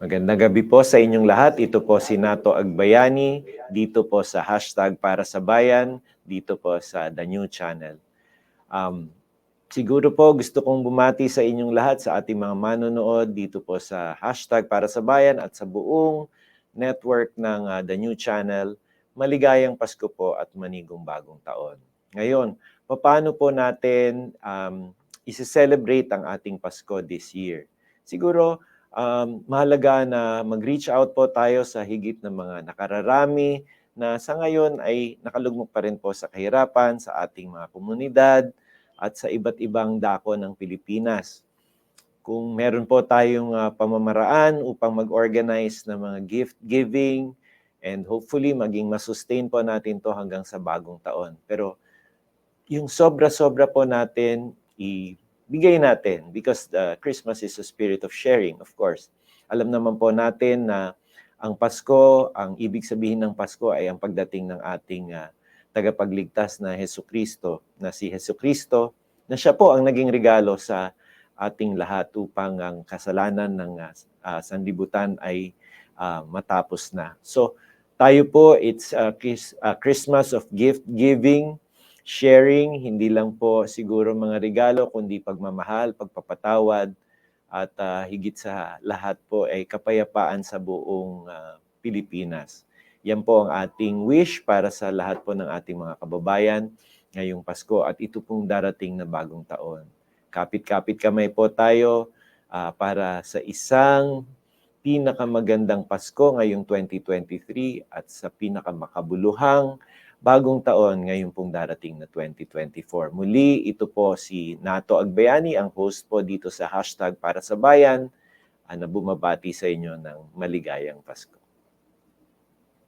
Magandang gabi po sa inyong lahat. Ito po si Nato Agbayani, dito po sa hashtag para sa bayan, dito po sa The New Channel. Um, siguro po gusto kong bumati sa inyong lahat, sa ating mga manonood dito po sa hashtag para sa bayan at sa buong network ng uh, The New Channel. Maligayang Pasko po at manigong bagong taon. Ngayon, paano po natin um, isi-celebrate ang ating Pasko this year? Siguro, um, mahalaga na mag-reach out po tayo sa higit ng mga nakararami na sa ngayon ay nakalugmok pa rin po sa kahirapan sa ating mga komunidad at sa iba't ibang dako ng Pilipinas. Kung meron po tayong uh, pamamaraan upang mag-organize ng mga gift giving and hopefully maging masustain po natin to hanggang sa bagong taon. Pero yung sobra-sobra po natin, i bigay natin because the Christmas is a spirit of sharing, of course. Alam naman po natin na ang Pasko, ang ibig sabihin ng Pasko ay ang pagdating ng ating uh, tagapagligtas na Heso Kristo, na si Heso Kristo, na siya po ang naging regalo sa ating lahat upang ang kasalanan ng uh, uh, sanlibutan ay uh, matapos na. So, tayo po, it's a, a Christmas of gift giving, sharing, hindi lang po siguro mga regalo, kundi pagmamahal, pagpapatawad, at uh, higit sa lahat po ay kapayapaan sa buong uh, Pilipinas. Yan po ang ating wish para sa lahat po ng ating mga kababayan ngayong Pasko at ito pong darating na bagong taon. Kapit-kapit kamay po tayo uh, para sa isang pinakamagandang Pasko ngayong 2023 at sa pinakamakabuluhang bagong taon ngayon pong darating na 2024. Muli, ito po si Nato Agbayani, ang host po dito sa hashtag para sa bayan, na bumabati sa inyo ng maligayang Pasko.